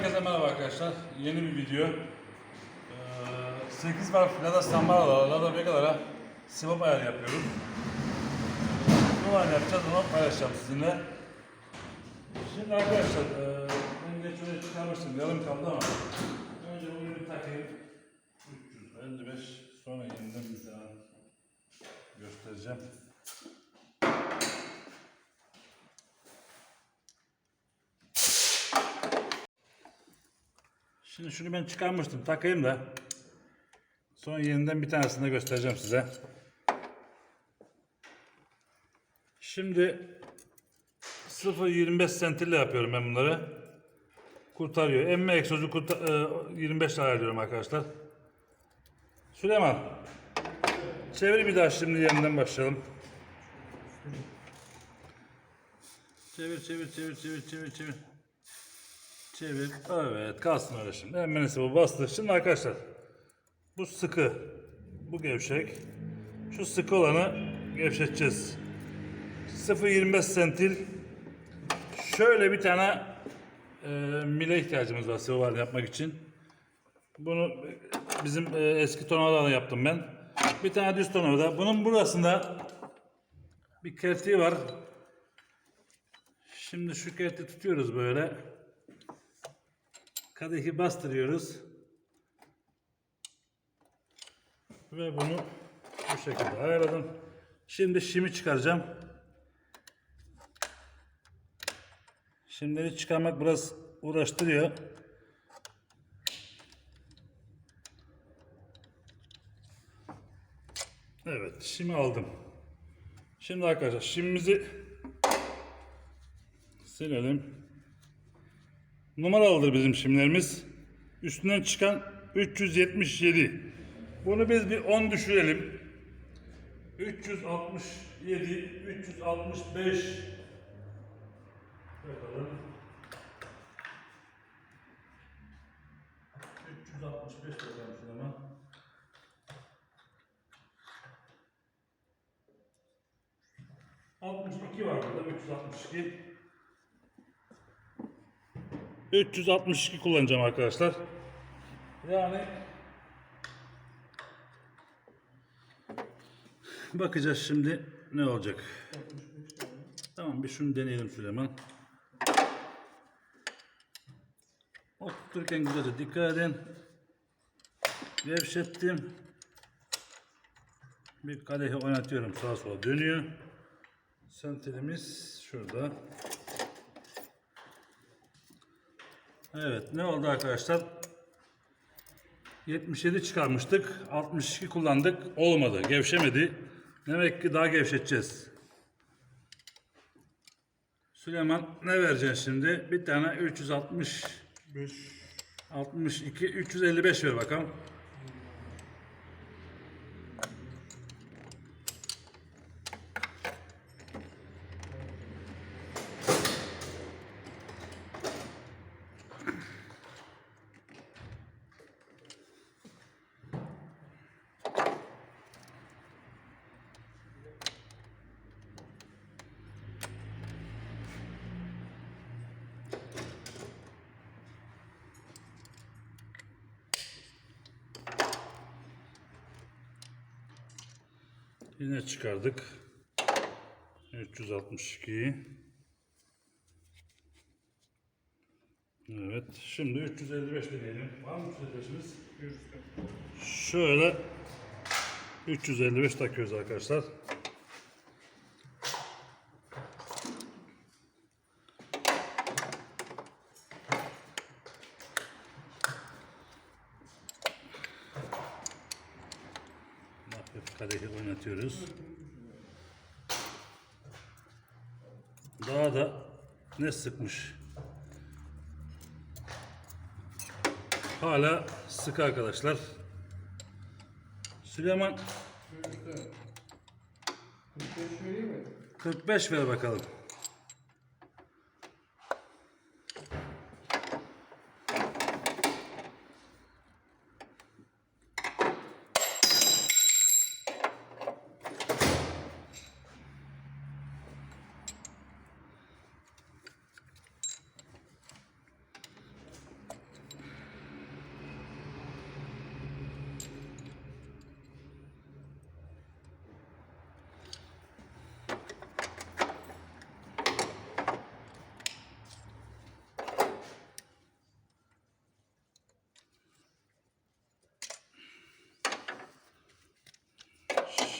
herkese merhaba arkadaşlar. Yeni bir video. Ee, 8 var Lada Samaralara, Lada Vegalara swap ayarı yapıyoruz. Bu ayarı yapacağız, onu paylaşacağım sizinle. Şimdi arkadaşlar, e, ben geç öyle çıkarmıştım, yarım kaldı ama önce bunu bir takayım. 355, sonra yeniden bir daha göstereceğim. Şimdi şunu ben çıkarmıştım. Takayım da. Sonra yeniden bir tanesini de göstereceğim size. Şimdi 0.25 sentille yapıyorum ben bunları. Kurtarıyor. Emme egzozu kurtar, e, 25 lira ayarlıyorum arkadaşlar. Süleyman. Çevir bir daha şimdi yeniden başlayalım. Çevir çevir çevir çevir çevir çevir. Çevir. Evet kalsın öyle şimdi. Emmenisi bu bastı. Şimdi arkadaşlar bu sıkı. Bu gevşek. Şu sıkı olanı gevşeteceğiz. 0.25 sentil. Şöyle bir tane e, mile ihtiyacımız var sıvı yapmak için. Bunu bizim e, eski tornavidadan yaptım ben. Bir tane düz tornavida. Bunun burasında bir kertiği var. Şimdi şu kertiği tutuyoruz böyle. Kadehi bastırıyoruz. Ve bunu bu şekilde ayarladım. Şimdi şimi çıkaracağım. Şimdileri çıkarmak biraz uğraştırıyor. Evet, şimi aldım. Şimdi arkadaşlar şimimizi silelim. Numaralıdır bizim şimlerimiz. Üstünden çıkan 377. Bunu biz bir 10 düşürelim. 367, 365. Bakalım. 365 bakalım şuna. 62 var burada 362. 362 kullanacağım arkadaşlar. Yani bakacağız şimdi ne olacak. Tamam bir şunu deneyelim Süleyman. Oturturken güzelce dikkat edin. Gevşettim. Bir kadehi oynatıyorum sağa sola dönüyor. Sentelimiz şurada. Evet ne oldu arkadaşlar? 77 çıkarmıştık. 62 kullandık. Olmadı. Gevşemedi. Demek ki daha gevşeteceğiz. Süleyman ne vereceksin şimdi? Bir tane 365 62 355 ver bakalım. Yine çıkardık. 362'yi. Evet. Şimdi 355 deneyelim. Var mı 355'imiz? Şöyle 355 takıyoruz arkadaşlar. Oynatıyoruz. Daha da ne sıkmış. Hala sık arkadaşlar. Süleyman 45 ver bakalım.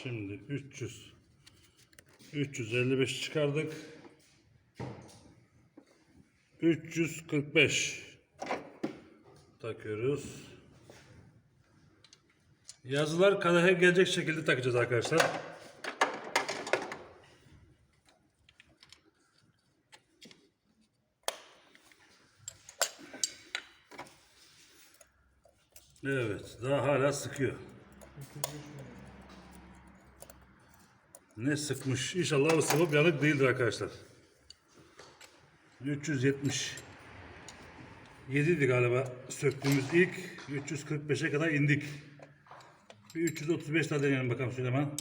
Şimdi 300 355 çıkardık. 345 takıyoruz. Yazılar kadehe gelecek şekilde takacağız arkadaşlar. Evet, daha hala sıkıyor. Ne sıkmış. İnşallah o sıvı yanık değildir arkadaşlar. 370. 7'di galiba söktüğümüz ilk. 345'e kadar indik. Bir 335 daha deneyelim bakalım Süleyman.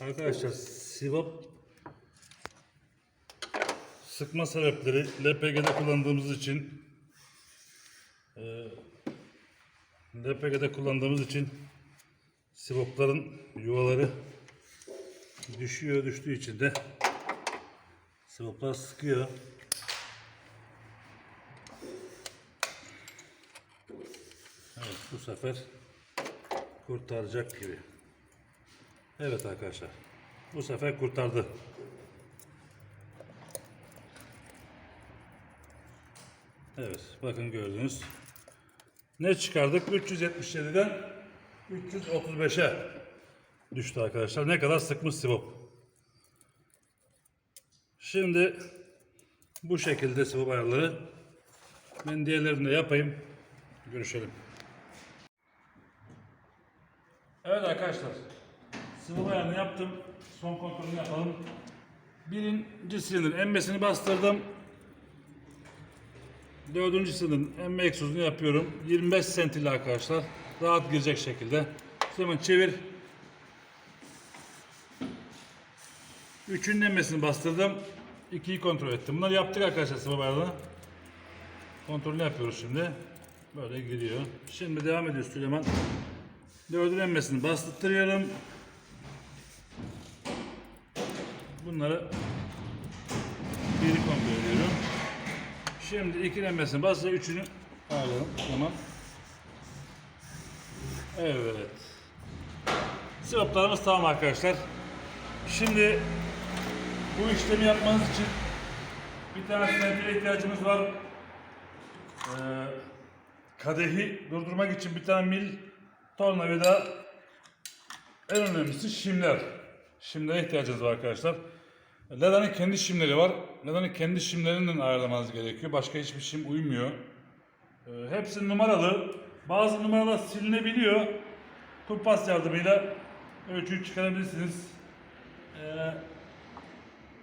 Arkadaşlar sivop sıkma sebepleri LPG'de kullandığımız için e, LPG'de kullandığımız için sivopların yuvaları düşüyor düştüğü için de sivoplar sıkıyor. Evet bu sefer kurtaracak gibi. Evet arkadaşlar. Bu sefer kurtardı. Evet bakın gördünüz. Ne çıkardık? 377'den 335'e düştü arkadaşlar. Ne kadar sıkmış sivop. Şimdi bu şekilde sivop ayarları. Ben diğerlerini de yapayım. Görüşelim. Evet arkadaşlar. Sıvı ayarını yaptım. Son kontrolünü yapalım. Birinci silindir emmesini bastırdım. Dördüncü silindirin emme egzozunu yapıyorum. 25 sentili arkadaşlar. Rahat girecek şekilde. Hemen çevir. Üçünün emmesini bastırdım. İkiyi kontrol ettim. Bunları yaptık arkadaşlar sıvı ayarını. Kontrolünü yapıyoruz şimdi. Böyle giriyor. Şimdi devam ediyoruz Süleyman. Dördün emmesini bastırıyorum. Bunları biri kontrol ediyorum. Şimdi iki emmesini bastı, üçünü alalım. Tamam. Evet. Sivoplarımız tamam arkadaşlar. Şimdi bu işlemi yapmanız için bir tane sinetre ihtiyacımız var. Ee, kadehi durdurmak için bir tane mil tornavida en önemlisi şimler. Şimlere ihtiyacınız var arkadaşlar. Leda'nın kendi şimleri var. Leda'nın kendi şimlerinden ayarlamanız gerekiyor. Başka hiçbir şim uymuyor. Ee, hepsi numaralı. Bazı numaralar silinebiliyor. Kumpas yardımıyla ölçüyü çıkarabilirsiniz. Ee,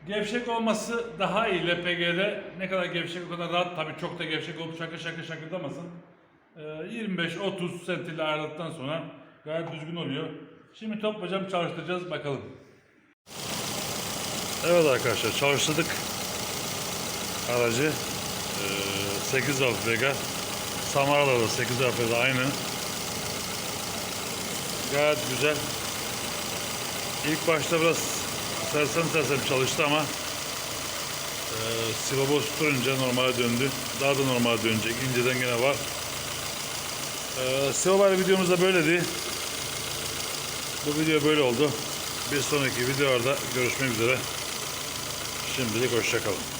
gevşek olması daha iyi LPG'de. Ne kadar gevşek o kadar rahat. Tabii çok da gevşek olup şakır şakır şakırdamasın. Ee, 25-30 sentiyle ayarladıktan sonra gayet düzgün oluyor. Şimdi toplayacağım çalıştıracağız bakalım. Evet arkadaşlar çalıştırdık aracı. Ee, 8 volt Vega. Samara'da da 8 volt Vega aynı. Gayet güzel. İlk başta biraz sersem sersem çalıştı ama e, Silobo tutunca normale döndü. Daha da normale dönecek. İnceden gene var. E, Silobo videomuz da böyleydi. Bu video böyle oldu. Bir sonraki videolarda görüşmek üzere. Şimdilik hoşçakalın.